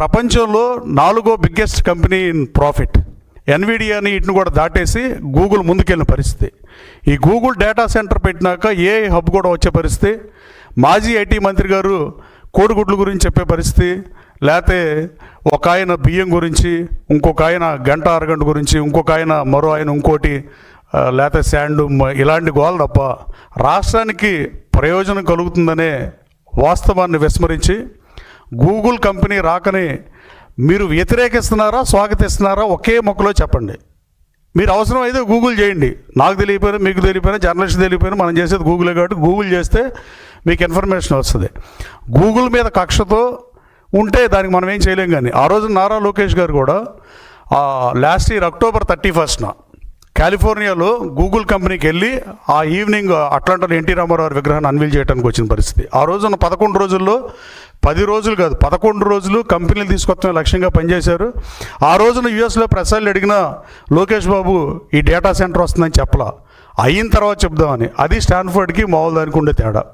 ప్రపంచంలో నాలుగో biggest company in profit ఎన్విడియాని వీటిని కూడా దాటేసి గూగుల్ ముందుకెళ్ళిన పరిస్థితి. ఈ గూగుల్ డేటా సెంటర్ పెట్టినాక ఏ హబ్ కూడా వచ్చే పరిస్థితి. మాజీ ఐటీ మంత్రి గారు కోడిగుడ్ల గురించి చెప్పే పరిస్థితి. లేకపోతే ఒక ఆయన బియ్యం గురించి ఇంకొక ఆయన గంట అరగంట గురించి ఇంకొక ఆయన మరో ఆయన ఇంకోటి లేకపోతే శాండ్ ఇలాంటి గోల తప్ప రాష్ట్రానికి ప్రయోజనం కలుగుతుందనే వాస్తవాన్ని విస్మరించి గూగుల్ కంపెనీ రాకని మీరు వ్యతిరేకిస్తున్నారా స్వాగతిస్తున్నారా ఒకే మొక్కలో చెప్పండి. మీరు అవసరం అయితే గూగుల్ చేయండి. నాకు తెలియపోయినా మీకు తెలియపోయినా జర్నలిస్ట్ తెలియపోయినా మనం చేసేది గూగులే కాబట్టి గూగుల్ చేస్తే మీకు ఇన్ఫర్మేషన్ వస్తుంది. గూగుల్ మీద కక్షతో ఉంటే దానికి మనం ఏం చేయలేం కానీ ఆ రోజు నారా లోకేష్ గారు కూడా లాస్ట్ ఇయర్ అక్టోబర్ థర్టీ ఫస్ట్న కాలిఫోర్నియాలో గూగుల్ కంపెనీకి వెళ్ళి ఆ ఈవినింగ్ అట్లాంటాలో ఎన్టీ రామారావు విగ్రహాన్ని అన్వీల్ చేయడానికి వచ్చిన పరిస్థితి. ఆ రోజున పదకొండు రోజుల్లో పది రోజులు కాదు పదకొండు రోజులు కంపెనీలు తీసుకొస్తున్న లక్ష్యంగా పనిచేశారు. ఆ రోజున యుఎస్లో ప్రసాద్లు అడిగిన లోకేష్ బాబు ఈ డేటా సెంటర్ వస్తుందని చెప్పలా? అయిన తర్వాత చెప్దామని. అది స్టాన్ఫర్డ్కి మామూలు దానికి ఉండే తేడా.